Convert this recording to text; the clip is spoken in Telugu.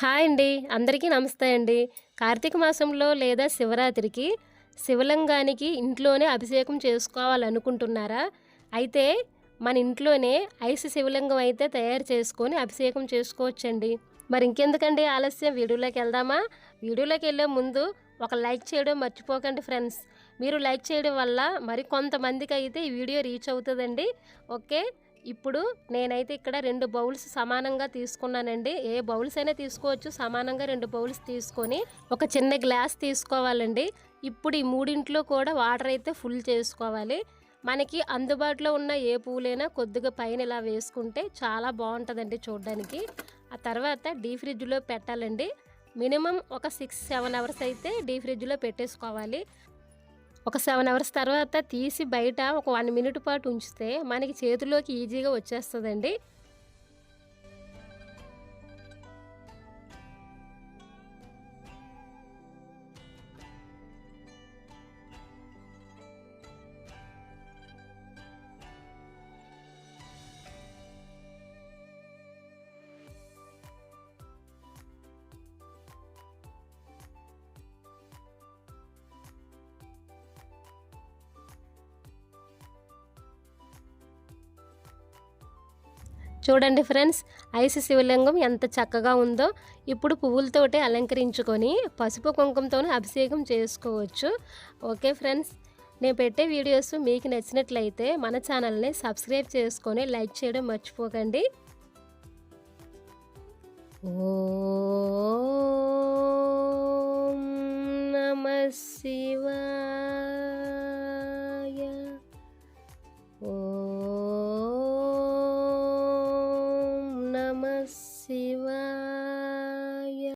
హాయ్ అండి. అందరికీ నమస్తే అండి. కార్తీక మాసంలో లేదా శివరాత్రికి శివలింగానికి ఇంట్లోనే అభిషేకం చేసుకోవాలనుకుంటున్నారా? అయితే మన ఇంట్లోనే ఐసు శివలింగం అయితే తయారు చేసుకొని అభిషేకం చేసుకోవచ్చండి. మరి ఇంకెందుకండి ఆలస్యం? వీడియోలోకి వెళ్దామా? వీడియోలోకి వెళ్ళే ముందు ఒక లైక్ చేయడం మర్చిపోకండి ఫ్రెండ్స్. మీరు లైక్ చేయడం వల్ల మరి కొంతమందికి అయితే ఈ వీడియో రీచ్ అవుతుందండి. ఓకే? ఇప్పుడు నేనైతే ఇక్కడ రెండు బౌల్స్ సమానంగా తీసుకున్నానండి. ఏ బౌల్స్ అయినా తీసుకోవచ్చు. సమానంగా రెండు బౌల్స్ తీసుకొని ఒక చిన్న గ్లాస్ తీసుకోవాలండి. ఇప్పుడు ఈ మూడింట్లో కూడా వాటర్ అయితే ఫుల్ చేసుకోవాలి. మనకి అందుబాటులో ఉన్న ఏ పువ్వులైనా కొద్దిగా పైన ఇలా వేసుకుంటే చాలా బాగుంటుందండి చూడడానికి. ఆ తర్వాత డీ ఫ్రిడ్జ్లో పెట్టాలండి. మినిమం ఒక సిక్స్ సెవెన్ అవర్స్ అయితే డీ ఫ్రిడ్జ్లో పెట్టేసుకోవాలి. ఒక సెవెన్ అవర్స్ తర్వాత తీసి బయట ఒక వన్ మినిట్ పాటు ఉంచితే మనకి చేతిలోకి ఈజీగా వచ్చేస్తుందండి. చూడండి ఫ్రెండ్స్ ఐస్ శివలింగం ఎంత చక్కగా ఉందో. ఇప్పుడు పువ్వులతోటి అలంకరించుకొని పసుపు కుంకుమతో అభిషేకం చేసుకోవచ్చు. ఓకే ఫ్రెండ్స్ నేను పెట్టే వీడియోస్ మీకు నచ్చినట్లయితే మన ఛానల్ని సబ్స్క్రైబ్ చేసుకొని లైక్ చేయడం మర్చిపోకండి. ఓ próxima.